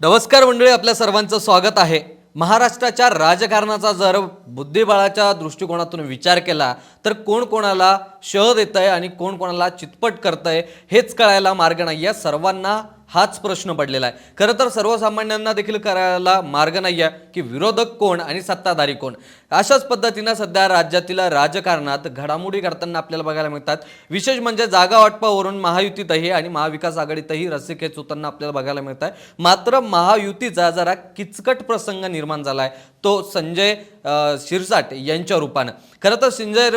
नमस्कार मंडळी आपल्या सर्वांचं स्वागत आहे. महाराष्ट्राच्या राजकारणाचा जर बुद्धिबळाच्या दृष्टिकोनातून विचार केला तर कोण कोणाला शह देत आहे आणि कोण कोणाला चितपट करतंय हेच कळायला मार्ग नाही या सर्वांना हाच प्रश्न पडलेला आहे. खरं तर सर्वसामान्यांना देखील करायला मार्ग नाही आहे की विरोधक कोण आणि सत्ताधारी कोण. अशाच पद्धतीनं सध्या राज्यातील राजकारणात घडामोडी घडताना आपल्याला बघायला मिळतात. विशेष म्हणजे जागा वाटपावरून महायुतीतही आणि महाविकास आघाडीतही रस्सीखेच होताना आपल्याला बघायला मिळत आहे मात्र महायुतीचा जरा किचकट प्रसंग निर्माण झाला आहे तो संजय शिरसाट यांच्या रूपानं. खरं तर संजय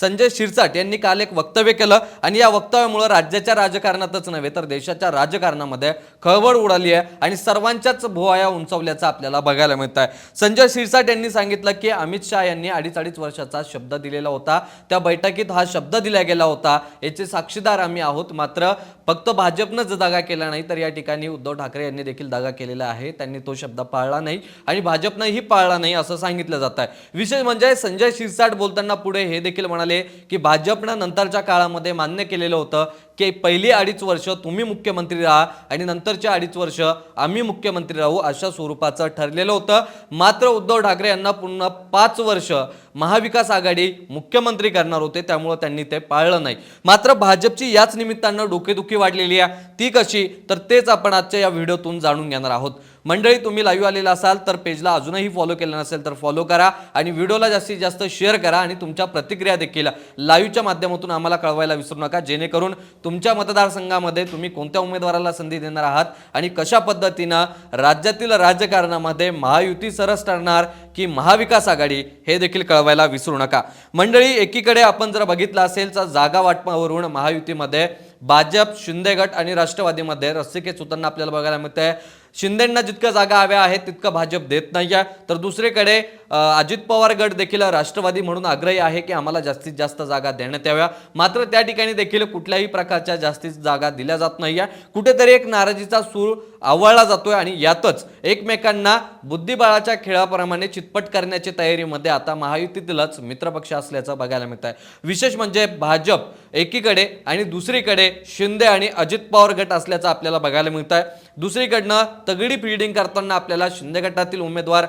संजय शिरसाट यांनी काल एक वक्तव्य केलं. आणि या वक्तव्यामुळे राज्याच्या राजकारणातच नव्हे तर देशाच्या राजकारणामध्ये खळबळ उडाली आहे आणि सर्वांच्याच भुवाया उंचावल्याचं आपल्याला बघायला मिळत आहे संजय शिरसाट यांनी सांगितलं की अमित शहा यांनी अडीच अडीच वर्षाचा शब्द दिलेला होता. त्या बैठकीत हा शब्द दिला गेला होता. याचे साक्षीदार आम्ही आहोत. मात्र फक्त भाजपनंच दगा केला नाही तर या ठिकाणी उद्धव ठाकरे यांनी देखील दगा केलेला आहे. त्यांनी तो शब्द पाळला नाही आणि भाजपनंही पाळला नाही असं सांगितलं जात आहे. विशेष म्हणजे संजय शिरसाट बोलताना पुढे हे देखील म्हणाले की भाजपनं नंतरच्या काळामध्ये मान्य केलेलं होतं की पहिली अडीच वर्ष तुम्ही मुख्यमंत्री राहा आणि नंतरच्या अडीच वर्ष आम्ही मुख्यमंत्री राहू अशा स्वरूपाचं ठरलेलं होतं. मात्र उद्धव ठाकरे यांना पुन्हा पाच वर्ष महाविकास आघाडी मुख्यमंत्री करणार होते त्यामुळं त्यांनी ते पाळलं नाही. मात्र भाजपची याच निमित्तानं डोकेदुखी वाढलेली आहे. ती कशी? तर तेच आपण आजच्या या व्हिडिओतून जाणून घेणार आहोत. मंडळी तुम्ही लाईव्ह आलेला असाल तर पेजला अजूनही फॉलो केलं नसेल तर फॉलो करा आणि व्हिडिओला जास्तीत जास्त शेअर करा आणि तुमच्या प्रतिक्रिया देखील लाईव्हच्या माध्यमातून आम्हाला कळवायला विसरू नका. जेणेकरून तुमच्या मतदारसंघामध्ये तुम्ही कोणत्या उमेदवाराला संधी देणार आहात आणि कशा पद्धतीनं राज्यातील राजकारणामध्ये महायुती सरस ठरणार की महाविकास आघाडी हे देखील कळवायला विसरू नका. मंडळी एकीकडे आपण जर बघितलं असेल तर जागा वाटपावरून महायुतीमध्ये भाजप शिंदे गट आणि राष्ट्रवादीमध्ये रस्सीखेच होताना आपल्याला बघायला मिळतंय. शिंदेंना जितक्या जागा हव्या आहेत तितकं भाजप देत नाही आहे तर दुसरीकडे अजित पवार गट देखील राष्ट्रवादी म्हणून आग्रही आहे की आम्हाला जास्तीत जास्त जागा देण्यात याव्या. मात्र त्या ठिकाणी देखील कुठल्याही प्रकारच्या जास्तीत जागा दिल्या जात नाही आहे कुठेतरी एक नाराजीचा सूर आवळला जातोय आणि यातच एकमेकांना बुद्धिबळाच्या खेळाप्रमाणे चितपट करण्याची तयारीमध्ये आता महायुतीतीलच मित्रपक्ष असल्याचं बघायला मिळत आहे विशेष म्हणजे भाजप एकीकडे आणि दुसरीकडे शिंदे आणि अजित पवार गट असल्याचं आपल्याला बघायला मिळत आहे दुसरीकडनं तगडी फिल्डिंग करताना आपल्याला शिंदे गटातील उमेदवार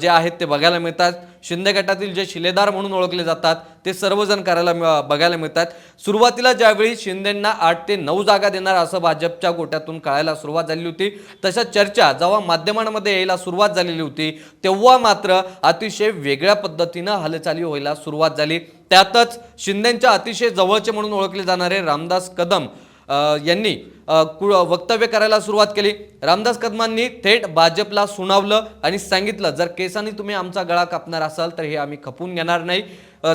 जे आहेत ते बघायला मिळतात. शिंदे गटातील जे शिलेदार म्हणून ओळखले जातात ते सर्वजण करायला बघायला मिळतात. सुरुवातीला ज्यावेळी शिंदेंना आठ ते नऊ जागा देणार असं भाजपच्या गोट्यातून कळायला सुरुवात झाली होती तशा चर्चा जेव्हा माध्यमांमध्ये यायला सुरुवात झालेली होती तेव्हा मात्र अतिशय वेगळ्या पद्धतीनं हालचाली व्हायला सुरुवात झाली. त्यातच शिंदेंच्या अतिशय जवळचे म्हणून ओळखले जाणारे रामदास कदम यांनी वक्तव्य करायला सुरुवात केली. रामदास कदमांनी थेट भाजपला सुनावलं आणि सांगितलं जर केसांनी तुम्ही आमचा गळा कापणार असाल तर हे आम्ही खपून घेणार नाही.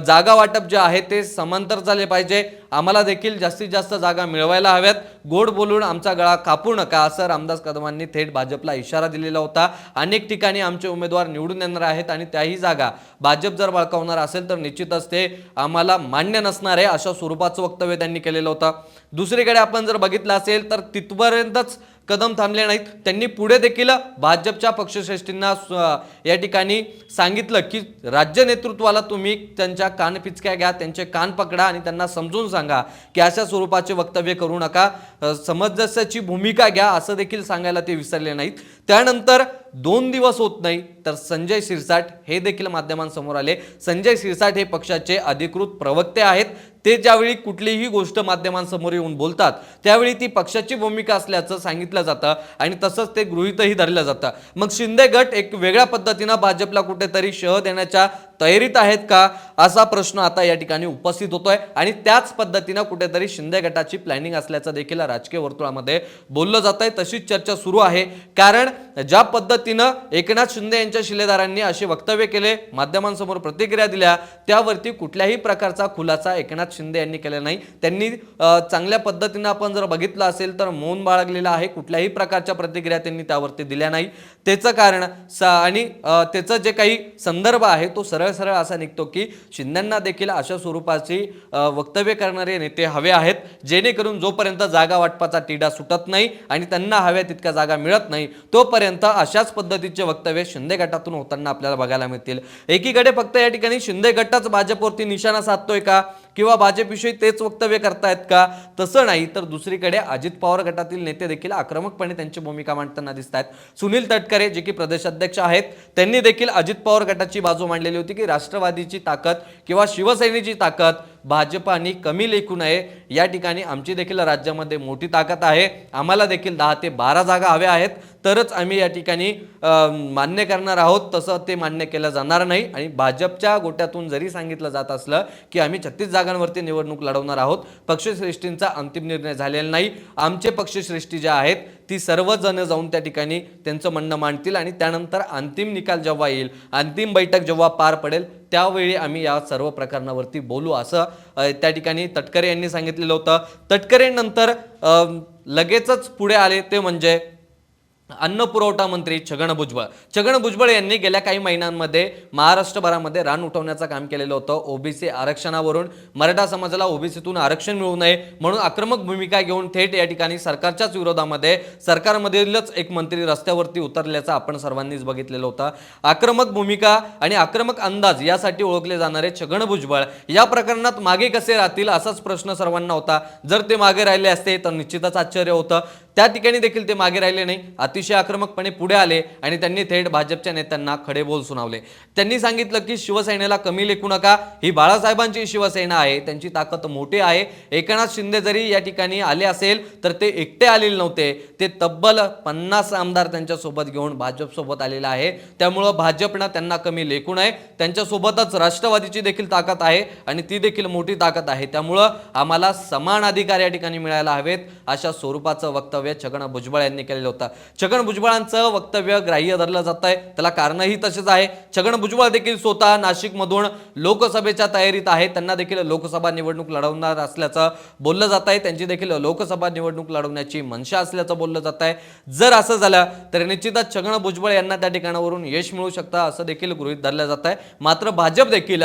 जागा वाटप जे आहे ते समांतर झाले पाहिजे. आम्हाला देखील जास्तीत जास्त जागा मिळवायला हव्यात. गोड बोलून आमचा गळा कापू नका असं रामदास कदमांनी थेट भाजपला इशारा दिलेला होता. अनेक ठिकाणी आमचे उमेदवार निवडून येणार आहेत आणि त्याही जागा भाजप जर बळकावणार असेल तर निश्चितच ते आम्हाला मान्य नसणार आहे अशा स्वरूपाचं वक्तव्य त्यांनी केलेलं होतं. दुसरीकडे आपण जर बघितलं असेल तर तिथपर्यंतच कदम थांबले नाहीत. त्यांनी पुढे देखील भाजपच्या पक्षश्रेष्ठींना या ठिकाणी सांगितलं की राज्य नेतृत्वाला तुम्ही त्यांच्या कानपिचक्या घ्या त्यांचे कान पकडा आणि त्यांना समजून सांगा की अशा स्वरूपाचे वक्तव्य करू नका. अ, समंजस्याची भूमिका घ्या असं देखील सांगायला ते विसरले नाहीत. त्यानंतर दोन दिवस होत नाही तर संजय शिरसाट हे देखील माध्यमांसमोर आले. संजय शिरसाट हे पक्षाचे अधिकृत प्रवक्ते आहेत. ते ज्यावेळी कुठलीही गोष्ट माध्यमांसमोर येऊन बोलतात त्यावेळी ती पक्षाची भूमिका असल्याचं सांगितलं जातं आणि तसंच ते गृहितही धरलं जातं. मग शिंदे गट एक वेगळ्या पद्धतीनं भाजपला कुठेतरी शह देण्याच्या तयारीत आहेत का असा प्रश्न आता या ठिकाणी उपस्थित होतोय. आणि त्याच पद्धतीनं कुठेतरी शिंदे गटाची प्लॅनिंग असल्याचं देखील राजकीय वर्तुळामध्ये बोललं जात आहे तशीच चर्चा सुरू आहे. कारण ज्या पद्धतीनं एकनाथ शिंदे यांच्या शिलेदारांनी असे वक्तव्य केले माध्यमांसमोर प्रतिक्रिया दिल्या त्यावरती कुठल्याही प्रकारचा खुलासा एकनाथ शिंदे यांनी केला नाही. त्यांनी चांगल्या पद्धतीनं आपण जर बघितलं असेल तर मौन बाळगलेलं आहे. कुठल्याही प्रकारच्या प्रतिक्रिया त्यांनी त्यावरती दिल्या नाही. त्याचं कारण स- आणि त्याचं जे काही संदर्भ आहे तो सरळ सरळ असा निघतो की शिंदेंना देखील अशा स्वरूपाची वक्तव्य करणारे नेते हवे आहेत. जेणेकरून जोपर्यंत जागा वाटपाचा तिढा सुटत नाही आणि त्यांना हव्या तितक्या जागा मिळत नाही तोपर्यंत अशाच पद्धतीचे वक्तव्य शिंदे गटातून होताना आपल्याला बघायला मिळतील. एकीकडे फक्त या ठिकाणी शिंदे गटच भाजपवरती निशाणा साधतोय का? किंवा भाजपविषयी तेच वक्तव्य करतायत का? तसं नाही तर दुसरीकडे अजित पवार गटातील नेते देखील आक्रमकपणे त्यांची भूमिका मांडताना दिसत आहेत सुनील तटकरे जे की प्रदेशाध्यक्ष आहेत त्यांनी देखील अजित पवार गटाची बाजू मांडलेली होती की राष्ट्रवादीची ताकद किंवा शिवसेनेची ताकद भाजपाने कमी लेखू नये. या ठिकाणी आमची देखील राज्यामध्ये मोठी ताकद आहे. आम्हाला देखील दहा ते बारा जागा हव्या आहेत. तरच आम्ही या ठिकाणी मान्य करणार आहोत. तसं ते मान्य केलं जाणार नाही. आणि भाजपच्या गोट्यातून जरी सांगितलं जात असलं की आम्ही छत्तीस जागांवरती निवडणूक लढवणार आहोत. पक्षश्रेष्ठींचा अंतिम निर्णय झालेला नाही. आमचे पक्षश्रेष्ठी ज्या आहेत ती सर्वजण जाऊन त्या ठिकाणी त्यांचं म्हणणं मांडतील आणि त्यानंतर अंतिम निकाल जेव्हा येईल अंतिम बैठक जेव्हा पार पडेल त्यावेळी आम्ही या सर्व प्रकरणावरती बोलू असं त्या ठिकाणी तटकरे यांनी सांगितलेलं होतं. तटकरेंनंतर लगेचच पुढे आले ते म्हणजे अन्न पुरवठा मंत्री छगन भुजबळ. छगन भुजबळ यांनी गेल्या काही महिन्यांमध्ये महाराष्ट्रभरामध्ये रान उठवण्याचं काम केलेलं होतं. ओबीसी आरक्षणावरून मराठा समाजाला ओबीसीतून आरक्षण मिळू नये म्हणून आक्रमक भूमिका घेऊन थेट या ठिकाणी सरकारच्याच विरोधामध्ये सरकारमधीलच एक मंत्री रस्त्यावरती उतरल्याचं आपण सर्वांनीच बघितलेलं होतं. आक्रमक भूमिका आणि आक्रमक अंदाज यासाठी ओळखले जाणारे छगन भुजबळ या प्रकरणात मागे कसे राहतील असाच प्रश्न सर्वांना होता. जर ते मागे राहिले असते तर निश्चितच आश्चर्य होतं. त्या ठिकाणी देखील ते मागे राहिले नाही. अतिशय आक्रमकपणे पुढे आले आणि त्यांनी थेट भाजपच्या नेत्यांना खडे बोल सुनावले. त्यांनी सांगितलं की शिवसेनेला कमी लेखू नका. ही बाळासाहेबांची शिवसेना आहे. त्यांची ताकद मोठी आहे. एकनाथ शिंदे जरी या ठिकाणी आले असेल तर ते एकटे आलेले नव्हते. ते तब्बल पन्नास आमदार त्यांच्यासोबत घेऊन भाजपसोबत आलेला आहे. त्यामुळं भाजपनं त्यांना कमी लेखू नये. त्यांच्यासोबतच राष्ट्रवादीची देखील ताकद आहे आणि ती देखील मोठी ताकद आहे. त्यामुळं आम्हाला समान अधिकार या ठिकाणी मिळायला हवेत अशा स्वरूपाचं वक्तव्य छगन भुजबळ यांनी केलेलं होतं. छगन भुजबळांचं वक्तव्य ग्राह्य धरलं जात आहे त्याला कारणही तसेच आहे. छगन भुजबळ देखील स्वतः नाशिकमधून लोकसभेच्या तयारीत आहे. त्यांना देखील लोकसभा निवडणूक लढवणार असल्याचं बोललं जात आहे त्यांची देखील लोकसभा निवडणूक लढवण्याची मनशा असल्याचं बोललं जात आहे जर असं झालं तर निश्चितच छगन भुजबळ यांना त्या ठिकाणावरून यश मिळू शकतं असं देखील गृहित धरलं जात आहे मात्र भाजप देखील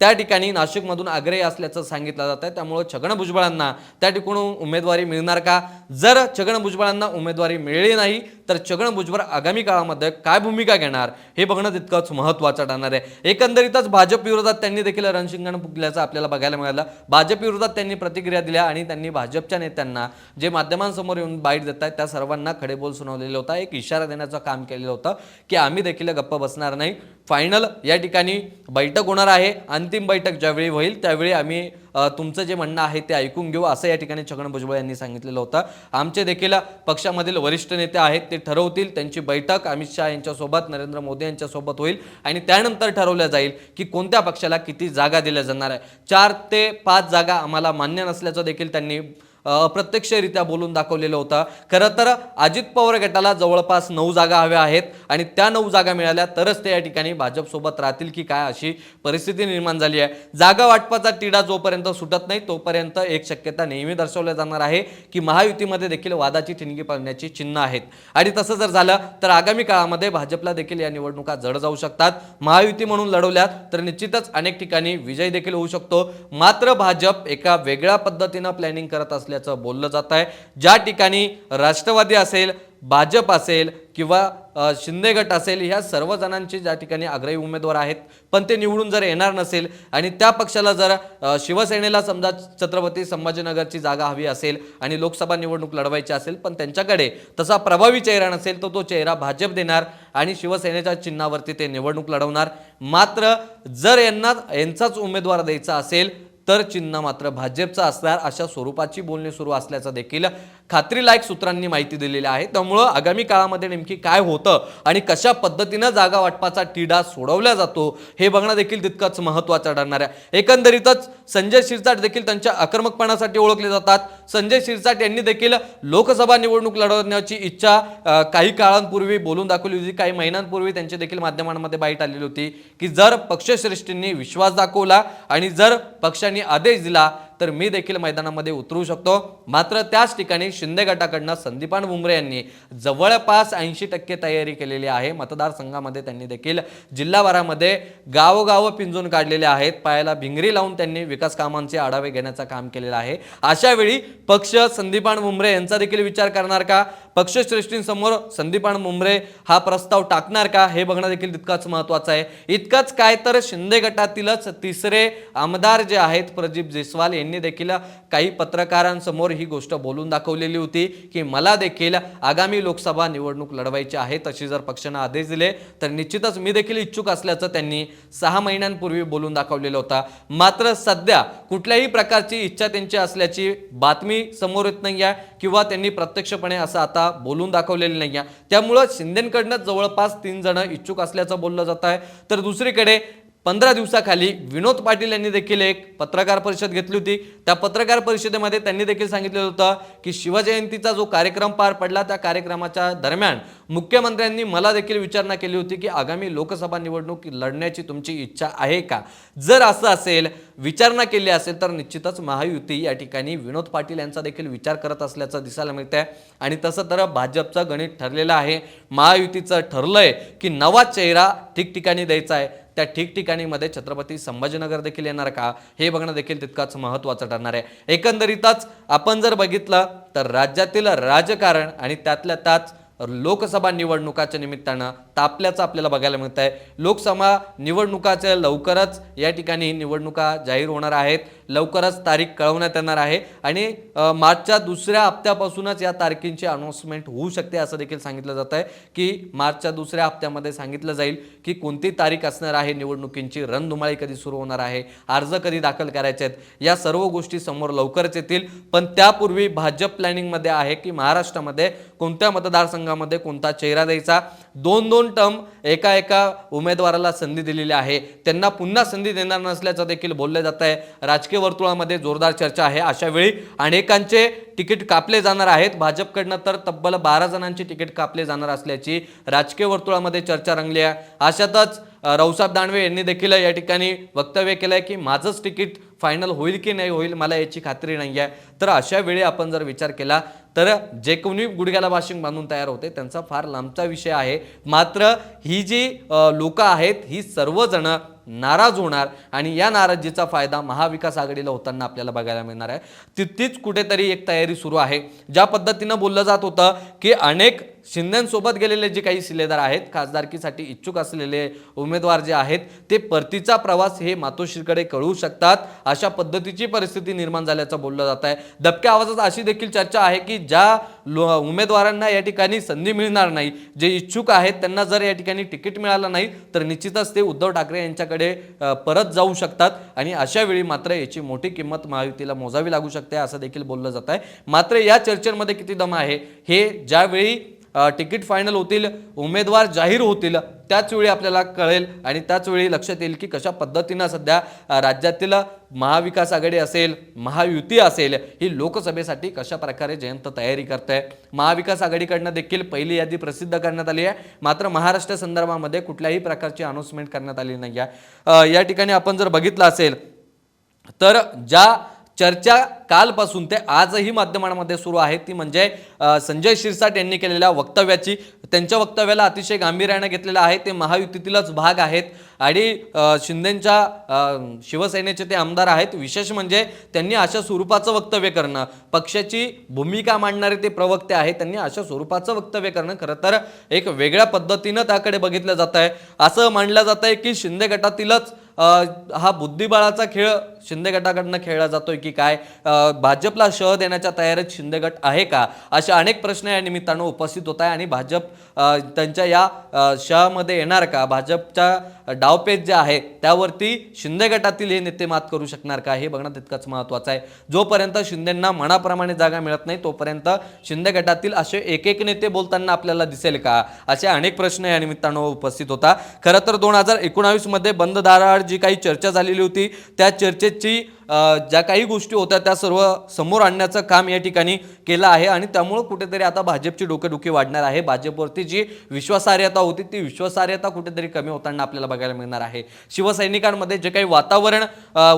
त्या ठिकाणी नाशिकमधून आग्रही असल्याचं सांगितलं जात आहे. त्यामुळं छगन भुजबळांना त्या ठिकाणून उमेदवारी मिळणार का? जर छगन भुजबळांना उमेदवारी मिळली नाही तर छगन भुजबळ आगामी काळामध्ये काय भूमिका घेणार हे बघणं तितकंच महत्त्वाचं ठरणार आहे. एकंदरीतच भाजप विरोधात त्यांनी देखील रणशिंगण फुकल्याचं आपल्याला बघायला मिळालं. भाजप विरोधात त्यांनी प्रतिक्रिया दिल्या आणि त्यांनी भाजपच्या नेत्यांना जे माध्यमांसमोर येऊन बाईट देत आहेत त्या सर्वांना खडेबोल सुनावलेलं होता. एक इशारा देण्याचं काम केलेलं होतं की आम्ही देखील गप्प बसणार नाही. फायनल या ठिकाणी बैठक होणार आहे. अंतिम बैठक ज्यावेळी होईल त्यावेळी आम्ही तुमचं जे म्हणणं आहे ते ऐकून घेऊ. असं या ठिकाणी छगन भुजबळ यांनी सांगितलेलं होतं. आमचे देखील पक्षामधील वरिष्ठ नेते आहेत ते ठरवतील. त्यांची बैठक अमित शहा यांच्यासोबत नरेंद्र मोदी यांच्यासोबत होईल आणि त्यानंतर ठरवलं जाईल की कोणत्या पक्षाला किती जागा दिल्या जाणार आहे. चार ते पाच जागा आम्हाला मान्य नसल्याचं देखील त्यांनी अप्रत्यक्षरित्या बोलून दाखवलेलं होतं. खरं तर अजित पवार गटाला जवळपास नऊ जागा हव्या आहेत आणि त्या नऊ जागा मिळाल्या तरच ते या ठिकाणी भाजपसोबत राहतील की काय अशी परिस्थिती निर्माण झाली आहे. जागा वाटपाचा तिढा जोपर्यंत सुटत नाही तोपर्यंत एक शक्यता नेहमी दर्शवल्या जाणार आहे की महायुतीमध्ये देखील वादाची ठिणगी पडण्याची चिन्ह आहेत. आणि तसं जर झालं तर आगामी काळामध्ये भाजपला देखील या निवडणुका जड जाऊ शकतात. महायुती म्हणून लढवल्यात तर निश्चितच अनेक ठिकाणी विजय देखील होऊ शकतो. मात्र भाजप एका वेगळ्या पद्धतीनं प्लॅनिंग करत असल्याचं बोललं जात आहे. ज्या ठिकाणी राष्ट्रवादी असेल भाजप असेल किंवा शिंदेगट शिंदे गट असेल ह्या सर्व जणांचे ज्या ठिकाणी आग्रही उमेदवार आहेत पण ते निवडून जर येणार नसेल आणि त्या पक्षाला जर शिवसेनेला समजा छत्रपती संभाजीनगरची जागा हवी असेल आणि लोकसभा निवडणूक लढवायची असेल पण त्यांच्याकडे तसा प्रभावी चेहरा नसेल तर तो चेहरा भाजप देणार आणि शिवसेनेच्या चिन्हावरती ते निवडणूक लढवणार. मात्र जर यांना यांचाच उमेदवार द्यायचा असेल तर चिन्ह मात्र भाजपचं असणार अशा स्वरूपाची बोलणी सुरू असल्याचं देखील खात्रीलायक सूत्रांनी माहिती दिलेली आहे. त्यामुळं आगामी काळामध्ये नेमकी काय होतं आणि कशा पद्धतीनं जागा वाटपाचा तिढा सोडवला जातो हे बघणं देखील तितकंच महत्त्वाचं ठरणार आहे. एकंदरीतच संजय शिरसाट देखील त्यांच्या आक्रमकपणासाठी ओळखले जातात. संजय शिरसाट यांनी देखील लोकसभा निवडणूक लढवण्याची इच्छा काही काळांपूर्वी बोलून दाखवली होती काही महिन्यांपूर्वी त्यांची देखील माध्यमांमध्ये बाईट आलेली होती की जर पक्षश्रेष्ठींनी विश्वास दाखवला आणि जर पक्षांनी आदेश दिला तर मी देखील मैदानामध्ये उतरू शकतो. मात्र त्याच ठिकाणी शिंदे गटाकडनं संदीपान भुमरे यांनी जवळपास ऐंशी टक्के तयारी केलेली आहे. मतदारसंघामध्ये त्यांनी देखील जिल्हाभरामध्ये गावोगावं पिंजून काढलेले आहेत. पायाला भिंगरी लावून त्यांनी विकास कामांचे आढावे घेण्याचं काम केलेलं आहे. अशा वेळी पक्ष संदीपान भुमरे यांचा देखील विचार करणार का? पक्षश्रेष्ठींसमोर संदीपान मुंबरे हा प्रस्ताव टाकणार का? हे बघणं देखील तितकंच महत्वाचं आहे. इतकंच काय तर शिंदे गटातीलच तिसरे आमदार जे आहेत प्रदीप जयस्वाल यांनी देखील काही पत्रकारांसमोर ही गोष्ट बोलून दाखवलेली होती की मला देखील आगामी लोकसभा निवडणूक लढवायची आहे तशी जर पक्षानं आदेश दिले तर निश्चितच मी देखील इच्छुक असल्याचं त्यांनी सहा महिन्यांपूर्वी बोलून दाखवलेलं होता. मात्र सध्या कुठल्याही प्रकारची इच्छा त्यांची असल्याची बातमी समोर येत नाही आहे किंवा त्यांनी प्रत्यक्षपणे असं आता बोलून दाखवलेलं नाही आहे त्यामुळं शिंदेकडनं जवळपास तीन जण इच्छुक असल्याचं बोललं जात आहे. तर दुसरीकडे पंधरा दिवसाखाली विनोद पाटील यांनी देखील एक पत्रकार परिषद घेतली होती. त्या पत्रकार परिषदेमध्ये त्यांनी देखील सांगितलं होतं की शिवजयंतीचा जो कार्यक्रम पार पडला त्या कार्यक्रमाच्या दरम्यान मुख्यमंत्र्यांनी मला देखील विचारणा केली होती की आगामी लोकसभा निवडणूक लढण्याची तुमची इच्छा आहे का? जर असं असेल विचारणा केली असेल तर निश्चितच महायुती या ठिकाणी विनोद पाटील यांचा देखील विचार करत असल्याचं दिसायला मिळतं आहे आणि तसं तर भाजपचं गणित ठरलेलं आहे. महायुतीचं ठरलं आहे की नवा चेहरा ठिकठिकाणी द्यायचा आहे. त्या ठिकठिकाणीमध्ये छत्रपती संभाजीनगर देखील येणार का? हे बघणं देखील तितकंच महत्त्वाचं ठरणार आहे. एकंदरीतच आपण जर बघितलं तर राज्यातील राजकारण आणि त्यातल्या त्याच लोकसभा निवडणुकाच्या निमित्तानं तापल्याचं आपल्याला बघायला मिळत आहे लोकसभा निवडणुकाच्या लवकरच या ठिकाणी निवडणुका जाहीर होणार आहेत. लवकरच तारीख कळवण्यात येणार आहे. आणि मार्चच्या दुसऱ्या हप्त्यापासूनच या तारखेंची अनाऊन्समेंट होऊ शकते असं देखील सांगितलं जात आहे. की मार्चच्या दुसऱ्या हप्त्यामध्ये सांगितलं जाईल की कोणती तारीख असणार आहे निवडणुकींची रणधुमाळी कधी सुरू होणार आहे अर्ज कधी दाखल करायचे आहेत या सर्व गोष्टी समोर लवकरच येतील. पण त्यापूर्वी भाजप प्लॅनिंगमध्ये आहे की महाराष्ट्रामध्ये कोणत्या मतदारसंघामध्ये कोणता चेहरा द्यायचा? दोन दोन टर्म एका एका उमेदवाराला संधी दिलेली आहे. त्यांना पुन्हा संधी देणार नसल्याचं देखील बोललं जात आहे. राजकीय वर्तुळामध्ये जोरदार चर्चा आहे अशा वेळी अनेकांचे तिकीट कापले जाणार आहेत. भाजपकडनं तर तब्बल बारा जणांचे तिकीट कापले जाणार असल्याची राजकीय वर्तुळामध्ये चर्चा रंगली आहे. अशातच अ, रावसाहेब दानवे यांनी देखील या ठिकाणी वक्तव्य केलं आहे की माझंच तिकीट फायनल होईल की नाही होईल मला याची खात्री नाही आहे तर अशा वेळी आपण जर विचार केला तर जे कोणी गुडघ्याला वाशिंग बांधून तयार होते त्यांचा फार लांबचा विषय आहे. मात्र ही जी लोक आहेत ही सर्वजण नाराज होणार आणि या नाराजीचा फायदा महाविकास आघाडीला होताना आपल्याला बघायला मिळणार आहे. तितकीच कुठेतरी एक तयारी सुरू आहे. ज्या पद्धतीनं बोललं जात होतं की अनेक शिंदेसोबत गेलेले जे काही शिलेदार आहेत खासदारकीसाठी इच्छुक असलेले उमेदवार जे आहेत ते परतीचा प्रवास हे मातोश्रीकडे कळवू शकतात. अशा पद्धतीची परिस्थिती निर्माण झाल्याचं बोललं जात आहे दबक्या आवाजात अशी देखील चर्चा आहे की ज्या लो- उमेदवारांना या ठिकाणी संधी मिळणार नाही. जे इच्छुक आहेत त्यांना जर या ठिकाणी तिकीट मिळालं नाही तर निश्चितच ते उद्धव ठाकरे यांच्याकडे परत जाऊ शकतात आणि अशा वेळी मात्र याची मोठी किंमत महायुतीला मोजावी लागू शकते असं देखील बोललं जात आहे मात्र या चर्चेमध्ये किती दम आहे? हे ज्यावेळी तिकीट फायनल होतील उमेदवार जाहीर होतील त्याचवेळी आपल्याला कळेल आणि त्याचवेळी लक्षात येईल की कशा पद्धतीनं सध्या राज्यातील महाविकास आघाडी असेल महायुती असेल ही लोकसभेसाठी कशा प्रकारे जयंत तयारी करत. आहे महाविकास आघाडीकडनं देखील पहिली यादी प्रसिद्ध करण्यात आली आहे. मात्र महाराष्ट्र संदर्भामध्ये कुठल्याही प्रकारची अनाऊन्समेंट करण्यात आली नाही आहे या ठिकाणी आपण जर बघितलं असेल तर ज्या चर्चा कालपासून ते आजही माध्यमांमध्ये सुरू आहे. ती म्हणजे संजय शिरसाट यांनी केलेल्या वक्तव्याची. त्यांच्या वक्तव्याला अतिशय गांभीर्यानं घेतलेलं आहे. ते महायुतीतीलच भाग आहेत. आणि शिंदेंच्या शिंदेच्या शिवसेनेचे ते आमदार आहेत. विशेष म्हणजे त्यांनी अशा स्वरूपाचं वक्तव्य करणं. पक्षाची भूमिका मांडणारे ते प्रवक्ते आहेत. त्यांनी अशा स्वरूपाचं वक्तव्य करणं खरं तर एक वेगळ्या पद्धतीनं त्याकडे बघितलं जात आहे असं मानलं जात आहे की शिंदे गटातीलच हा बुद्धिबळाचा खेळ शिंदे गटाकडनं खेळला जातोय की काय? भाजपला शह देण्याच्या तयारीत शिंदे गट आहे का? अशा अनेक प्रश्न या निमित्तानं उपस्थित होत आहे आणि भाजप त्यांच्या या शहामध्ये येणार का? भाजपच्या डावपेच जे आहे त्यावरती शिंदे गटातील हे नेते मात करू शकणार का? हे बघणं तितकंच महत्त्वाचं आहे. जोपर्यंत शिंदेंना मनाप्रमाणे जागा मिळत नाही तोपर्यंत शिंदे गटातील असे एक एक नेते बोलताना आपल्याला दिसेल का? असे अनेक प्रश्न या निमित्तानं उपस्थित होता. खरं तर दोन हजार एकोणावीसमध्ये बंद दाराआड जी काही चर्चा झालेली होती त्या चर्चेची ज्या काही गोष्टी होत्या त्या सर्व समोर आणण्याचं काम या ठिकाणी केलं आहे आणि त्यामुळं कुठेतरी आता भाजपची डोकेदुखी वाढणार आहे. भाजपवरती जी विश्वासार्हता होती ती विश्वासार्हता कुठेतरी कमी होताना आपल्याला बघायला मिळणार आहे. शिवसैनिकांमध्ये जे काही वातावरण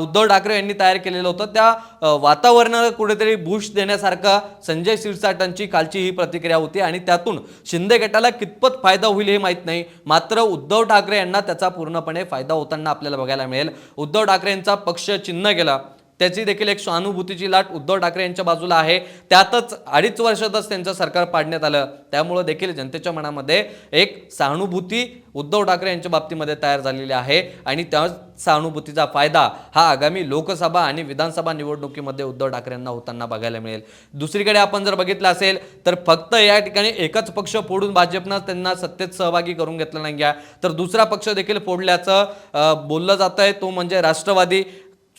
उद्धव ठाकरे यांनी तयार केलेलं होतं त्या वातावरणाला कुठेतरी बूस्ट देण्यासारखं संजय शिरसाटांची कालची ही प्रतिक्रिया होती आणि त्यातून शिंदे गटाला कितपत फायदा होईल हे माहीत नाही. मात्र उद्धव ठाकरे यांना त्याचा पूर्णपणे फायदा होताना आपल्याला बघायला मिळेल. उद्धव ठाकरे यांचा पक्ष चिन्ह गेला. त्याची देखील एक सहानुभूतीची लाट उद्धव ठाकरे यांच्या बाजूला आहे. त्यातच अडीच वर्षातच त्यांचं सरकार पाडण्यात आलं. त्यामुळं देखील जनतेच्या मनामध्ये एक सहानुभूती उद्धव ठाकरे यांच्या बाबतीमध्ये तयार झालेली आहे. आणि त्या सहानुभूतीचा फायदा हा आगामी लोकसभा आणि विधानसभा निवडणुकीमध्ये उद्धव ठाकरे यांना होताना बघायला मिळेल. दुसरीकडे आपण जर बघितलं असेल तर फक्त या ठिकाणी एकच पक्ष फोडून भाजपनं त्यांना सत्तेत सहभागी करून घेतलं नाही आहे. तर दुसरा पक्ष देखील फोडल्याचं बोललं जात आहे तो म्हणजे राष्ट्रवादी.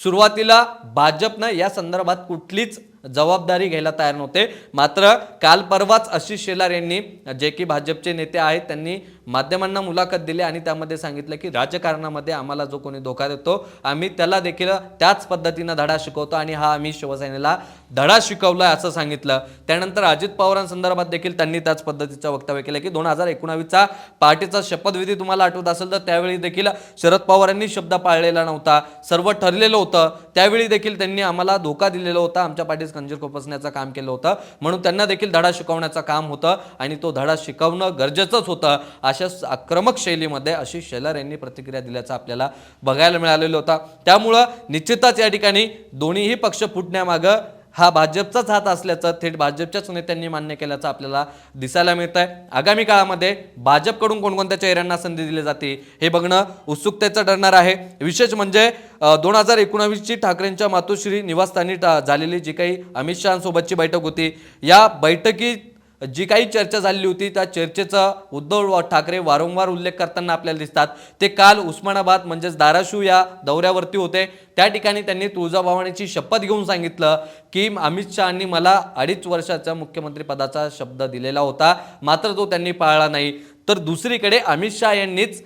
सुरुवातीला भाजपनं या संदर्भात कुठलीच जबाबदारी घ्यायला तयार नव्हते. मात्र काल परवाच आशिष शेलार यांनी जे की भाजपचे नेते आहेत त्यांनी माध्यमांना मुलाखत दिली आणि त्यामध्ये सांगितलं की राजकारणामध्ये आम्हाला जो कोणी धोका देतो आम्ही त्याला देखील त्याच पद्धतीनं धडा शिकवतो आणि हा आम्ही शिवसेनेला धडा शिकवला असं सांगितलं. त्यानंतर अजित पवारांसंदर्भात देखील त्यांनी त्याच पद्धतीचं वक्तव्य केलं की दोन हजार एकोणावीसचा पार्टीचा शपथविधी तुम्हाला आठवत असेल तर त्यावेळी देखील शरद पवारांनी शब्द पाळलेला नव्हता. सर्व ठरलेलं होतं. त्यावेळी देखील त्यांनी आम्हाला धोका दिलेला होता. आमच्या पाठीस खंजीर खोपसण्याचं काम केलं होतं. म्हणून त्यांना देखील धडा शिकवण्याचं काम होतं आणि तो धडा शिकवणं गरजेचंच होतं. अशा आक्रमक शैलीमध्ये आशिष शेलार यांनी प्रतिक्रिया दिल्याचं आपल्याला बघायला मिळालेलं होता. त्यामुळं निश्चितच या ठिकाणी दोन्हीही पक्ष फुटण्यामागं हा भाजपचाच हात असल्याचं थेट भाजपच्याच नेत्यांनी मान्य केल्याचं आपल्याला दिसायला मिळत आहे आगामी काळामध्ये भाजपकडून कोणकोणत्या चेहऱ्यांना संधी दिली जाते हे बघणं उत्सुकतेचं ठरणार आहे. विशेष म्हणजे दोन हजार एकोणावीसची ठाकरेंच्या मातोश्री निवासस्थानी झालेली जी काही अमित शहासोबतची बैठक होती या बैठकीत जी काही चर्चा झालेली होती त्या चर्चेचा उद्धव ठाकरे वारंवार उल्लेख करताना आपल्याला दिसतात. ते काल उस्मानाबाद म्हणजेच धाराशिव या दौऱ्यावरती होते. त्या ठिकाणी त्यांनी तुळजाभवानीची शपथ घेऊन सांगितलं की अमित शहानी मला अडीच वर्षाच्या मुख्यमंत्रीपदाचा शब्द दिलेला होता. मात्र तो त्यांनी पाळला नाही. तर दुसरीकडे अमित शहा यांनीच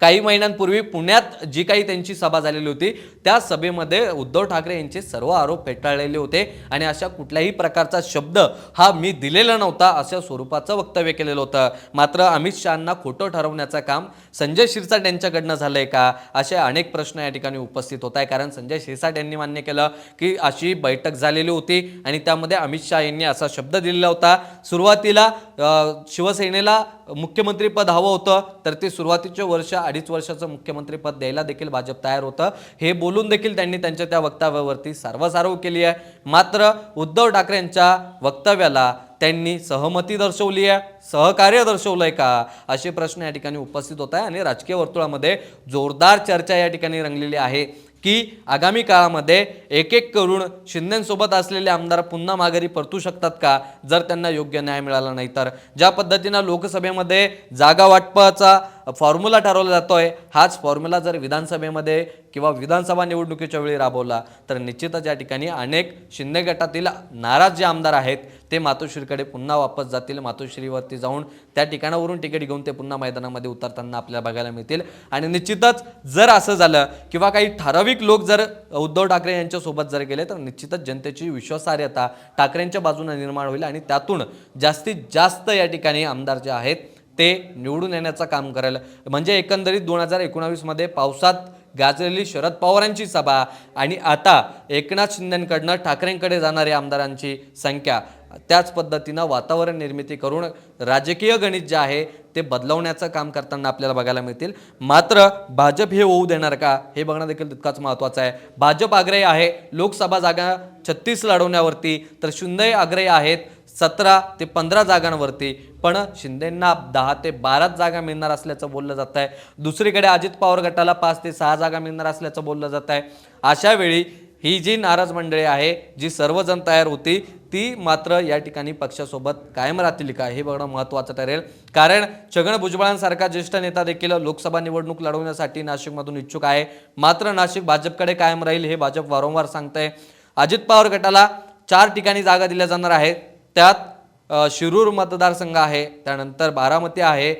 काही महिन्यांपूर्वी पुण्यात जी काही त्यांची सभा झालेली होती त्या सभेमध्ये उद्धव ठाकरे यांचे सर्व आरोप फेटाळलेले होते आणि अशा कुठल्याही प्रकारचा शब्द हा मी दिलेला नव्हता अशा स्वरूपाचं वक्तव्य केलेलं होतं. मात्र अमित शहांना खोटं ठरवण्याचं काम संजय शिरसाट यांच्याकडनं आहे का? असे अनेक प्रश्न या ठिकाणी उपस्थित होत आहे कारण संजय शिरसाट यांनी मान्य केलं की अशी बैठक झालेली होती आणि त्यामध्ये अमित शहा यांनी असा शब्द दिलेला होता. सुरुवातीला शिवसेनेला मुख्यमंत्रीपद हवं होतं तर ते सुरुवातीचे वर्ष अडीच वर्षाचं मुख्यमंत्रीपद द्यायला देखील भाजप तयार होतं. हे बोलून देखील त्यांनी त्यांच्या त्या वक्तव्यावरती सारवासारव केली आहे. मात्र उद्धव ठाकरे यांच्या वक्तव्याला त्यांनी सहमती दर्शवली आहे. सहकार्य दर्शवलं आहे का? असे प्रश्न या ठिकाणी उपस्थित होत आहे आणि राजकीय वर्तुळामध्ये जोरदार चर्चा या ठिकाणी रंगलेली आहे. की आगामी काळामध्ये एक एक करून शिंदेंसोबत असलेले आमदार पुन्हा माघारी परतू शकतात का? जर त्यांना योग्य न्याय मिळाला नाही तर. ज्या पद्धतीनं लोकसभेमध्ये जागा वाटपाचा फॉर्म्युला ठरवला जातो आहे हाच फॉर्म्युला जर विधानसभेमध्ये किंवा विधानसभा निवडणुकीच्या वेळी राबवला तर निश्चितच या ठिकाणी अनेक शिंदे गटातील नाराज जे आमदार आहेत ते मातोश्रीकडे पुन्हा वापस जातील. मातोश्रीवरती जाऊन त्या ठिकाणावरून तिकीट घेऊन ते पुन्हा मैदानामध्ये उतरताना आपल्याला बघायला मिळतील. आणि निश्चितच जर असं झालं किंवा काही ठराविक लोक जर उद्धव ठाकरे यांच्यासोबत जर गेले तर निश्चितच जनतेची विश्वासार्हता ठाकरेंच्या बाजूने निर्माण होईल आणि त्यातून जास्तीत जास्त या ठिकाणी आमदार जे आहेत ते निवडून येण्याचं काम करेल म्हणजे एकंदरीत दोन हजार एकोणावीसमध्ये पावसात गाजलेली शरद पवारांची सभा आणि आता एकनाथ शिंदेकडनं ठाकरेंकडे जाणाऱ्या आमदारांची संख्या. त्याच पद्धतीनं वातावरण निर्मिती करून राजकीय गणित जे आहे ते बदलवण्याचं काम करताना आपल्याला बघायला मिळतील. मात्र भाजप हे होऊ देणार का हे बघणं देखील तितकाच महत्त्वाचं आहे. भाजप आग्रही आहे. लोकसभा जागा छत्तीस लढवण्यावरती तर शिंदे आग्रही आहेत. सतरा ते पंधरा जागांवरती पण शिंदेंना दहा ते बाराच जागा मिळणार असल्याचं बोललं जात आहे दुसरीकडे अजित पवार गटाला पाच ते सहा जागा मिळणार असल्याचं बोललं जात आहे अशावेळी ही जी नाराज मंडळी आहे जी सर्वजण तयार होती ती मात्र या ठिकाणी पक्षासोबत कायम राहतील का हे बघणं महत्त्वाचं ठरेल. कारण छगन भुजबळांसारखा ज्येष्ठ नेता देखील लोकसभा निवडणूक लढवण्यासाठी नाशिकमधून इच्छुक आहे. मात्र नाशिक भाजपकडे कायम राहील हे भाजप वारंवार सांगतंय. अजित पवार गटाला चार ठिकाणी जागा दिल्या जाणार आहेत. त्यात शिरूर मतदारसंघ आहे त्यानंतर बारामती आहे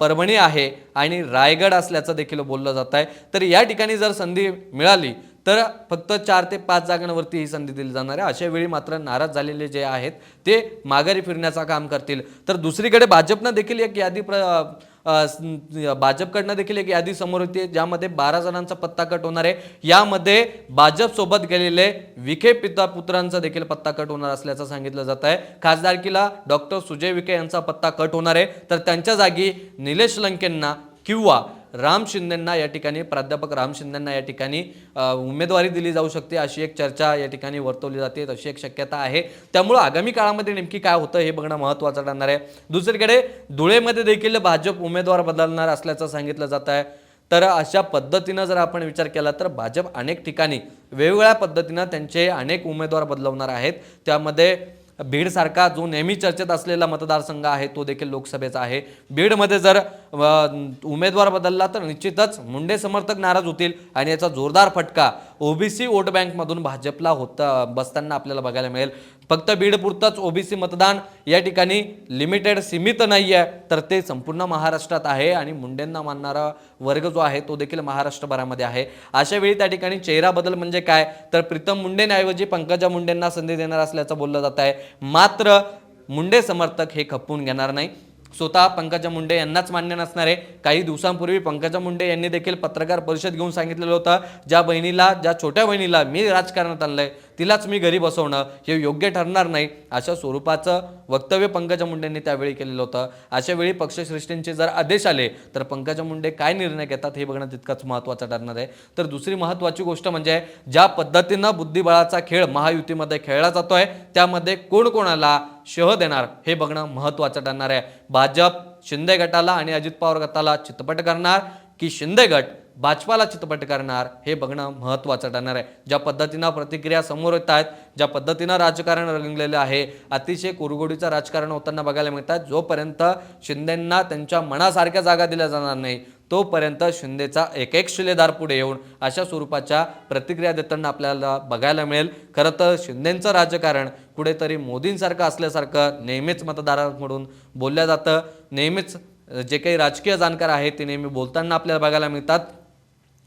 परभणी आहे आणि रायगड असल्याचं देखील बोललं जात आहे. तर या ठिकाणी जर संधी मिळाली तर फक्त चार ते पाच जागांवरती ही संधी दिली जाणार आहे. अशा वेळी मात्र नाराज झालेले जे आहेत ते माघारी फिरण्याचं काम करतील. तर दुसरीकडे भाजपनं देखील एक यादी प्र भाजपकडनं देखील एक यादी समोर होती ज्यामध्ये बारा जणांचा पत्ता कट होणार आहे. यामध्ये भाजपसोबत गेलेले विखे पिता पुत्रांचा देखील पत्ता कट होणार असल्याचं सांगितलं जात आहे. खासदारकीला डॉक्टर सुजय विखे यांचा पत्ता कट होणार आहे. तर त्यांच्या जागी निलेश लंकेंना किंवा राम शिंदेंना या ठिकाणी प्राध्यापक राम शिंदेंना या ठिकाणी उमेदवारी दिली जाऊ शकते अशी एक चर्चा या ठिकाणी वर्तवली जाते अशी एक शक्यता आहे. त्यामुळं आगामी काळामध्ये नेमकी काय होतं हे बघणं महत्त्वाचं ठरणार आहे. दुसरीकडे धुळेमध्ये देखील भाजप उमेदवार बदलणार असल्याचं सांगितलं जात आहे. तर अशा पद्धतीनं जर आपण विचार केला तर भाजप अनेक ठिकाणी वेगवेगळ्या पद्धतीनं त्यांचे अनेक उमेदवार बदलवणार आहेत. त्यामध्ये बीडसारखा जो नेहमी चर्चेत असलेला मतदारसंघ आहे तो देखील लोकसभेचा आहे. बीडमध्ये जर उमेदवार बदलला तर निश्चितच मुंडे समर्थक नाराज होतील आणि याचा जोरदार फटका ओबीसी वोट बँकमधून भाजपला होता बसताना आपल्याला बघायला मिळेल. फक्त बीडपुरतंच ओबीसी मतदान या ठिकाणी लिमिटेड सीमित नाही आहे तर ते संपूर्ण महाराष्ट्रात आहे आणि मुंडेंना मानणारा वर्ग जो आहे तो देखील महाराष्ट्रभरामध्ये आहे. अशा वेळी त्या ठिकाणी चेहरा बदल म्हणजे काय? तर प्रीतम मुंडेंऐवजी पंकजा मुंडेंना संधी देणार असल्याचं बोललं जात आहे मात्र मुंडे समर्थक हे खपवून घेणार नाही. स्वतः पंकजा मुंडे यांनाच मान्य नसणार आहे. काही दिवसांपूर्वी पंकजा मुंडे यांनी देखील पत्रकार परिषद घेऊन सांगितलेलं होतं ज्या बहिणीला ज्या छोट्या बहिणीला मी राजकारणात आणलंय तिलाच मी घरी बसवणं हे योग्य ठरणार नाही अशा स्वरूपाचं वक्तव्य पंकजा मुंडेंनी त्यावेळी केलेलं होतं. अशा वेळी पक्षश्रेष्ठींचे जर आदेश आले तर पंकजा मुंडे काय निर्णय घेतात हे बघणं तितकंच महत्त्वाचं ठरणार आहे. तर दुसरी महत्त्वाची गोष्ट म्हणजे ज्या पद्धतीनं बुद्धिबळाचा खेळ महायुतीमध्ये खेळला जातो आहे त्यामध्ये कोण कोणाला शह देणार हे बघणं महत्त्वाचं ठरणार आहे. भाजप शिंदे गटाला आणि अजित पवार गटाला चितपट करणार की शिंदे गट? भाजपाला चितपट करणार हे बघणं महत्त्वाचं ठरणार आहे. ज्या पद्धतीनं प्रतिक्रिया समोर येत आहेत ज्या पद्धतीनं राजकारण रंगलेलं आहे अतिशय कुरगोडीचं राजकारण होताना बघायला मिळतात. जोपर्यंत शिंदेंना त्यांच्या मनासारख्या जागा दिल्या जाणार नाही तोपर्यंत शिंदेचा एक एक शिलेदार पुढे येऊन अशा स्वरूपाच्या प्रतिक्रिया देताना आपल्याला बघायला मिळेल. खरं तर शिंदेंचं राजकारण कुठेतरी मोदींसारखं असल्यासारखं नेहमीच मतदारांकडून बोललं जातं. नेहमीच जे काही राजकीय जाणकार आहेत ते नेहमी बोलताना आपल्याला बघायला मिळतात.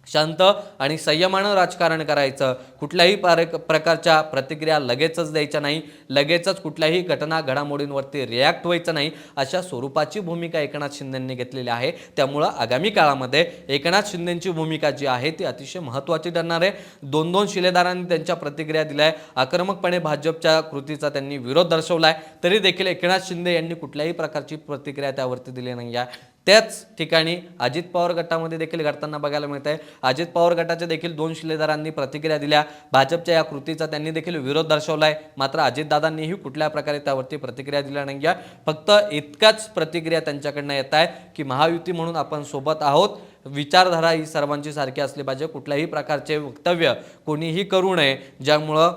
शांत आणि संयमानं राजकारण करायचं. कुठल्याही पार प्रकारच्या प्रतिक्रिया लगेचच द्यायच्या नाही. लगेचच कुठल्याही घटना घडामोडींवरती रिॲक्ट व्हायचं नाही अशा स्वरूपाची भूमिका एकनाथ शिंदेंनी घेतलेली आहे. त्यामुळं आगामी काळामध्ये एकनाथ शिंदेंची भूमिका जी आहे ती अतिशय महत्त्वाची ठरणार आहे. दोन दोन शिलेदारांनी त्यांच्या प्रतिक्रिया दिल्या आहे. आक्रमकपणे भाजपच्या कृतीचा त्यांनी विरोध दर्शवला आहे. तरी देखील एकनाथ शिंदे यांनी कुठल्याही प्रकारची प्रतिक्रिया त्यावरती दिली नाही आहे. त्याच ठिकाणी अजित पवार गटामध्ये देखील घडताना बघायला मिळत आहे अजित पवार गटाच्या देखील दोन शिलेदारांनी प्रतिक्रिया दिल्या. भाजपच्या या कृतीचा त्यांनी देखील विरोध दर्शवला आहे मात्र अजितदादांनीही कुठल्या प्रकारे त्यावरती प्रतिक्रिया दिल्या नाही आहे फक्त इतकाच प्रतिक्रिया त्यांच्याकडनं येत आहे की महायुती म्हणून आपण सोबत आहोत. विचारधारा ही सर्वांची सारखी असली पाहिजे. कुठल्याही प्रकारचे वक्तव्य कोणीही करू नये. ज्यामुळं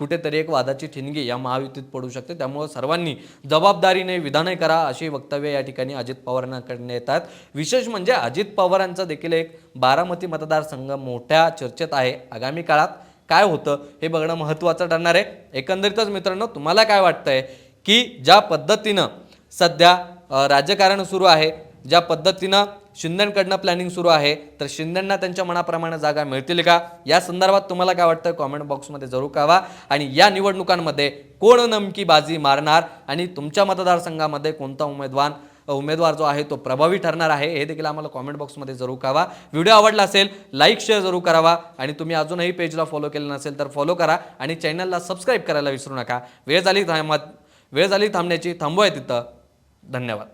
कुठेतरी एक वादाची ठिणगी या महायुतीत पडू शकते. त्यामुळं सर्वांनी जबाबदारीने विधाने करा अशी वक्तव्य या ठिकाणी अजित पवारांकडून येतात. विशेष म्हणजे अजित पवारांचा देखील एक बारामती मतदारसंघ मोठ्या चर्चेत आहे. आगामी काळात काय होतं हे बघणं महत्त्वाचं ठरणार आहे. एकंदरीतच मित्रांनो तुम्हाला काय वाटतंय की ज्या पद्धतीनं सध्या राजकारण सुरू आहे ज्या पद्धतीनं शिंदेकडनं प्लॅनिंग सुरू आहे. तर शिंदेंना त्यांच्या मनाप्रमाणे जागा मिळतील का? या संदर्भात तुम्हाला काय वाटतं? कॉमेंट बॉक्समध्ये जरूर कळवा. आणि या निवडणुकांमध्ये कोण नमकी बाजी मारणार? आणि तुमच्या मतदारसंघामध्ये कोणता उमेदवार उमेदवार जो आहे तो प्रभावी ठरणार आहे? हे देखील आम्हाला कॉमेंट बॉक्समध्ये जरूर कळवा. व्हिडिओ आवडला असेल लाईक शेअर जरूर करावा. आणि तुम्ही अजूनही पेजला फॉलो केलं नसेल तर फॉलो करा. आणि चॅनलला सबस्क्राईब करायला विसरू नका. वेळ झाली थांबत वेळ झाली थांबण्याची थांबवाय तिथं. धन्यवाद.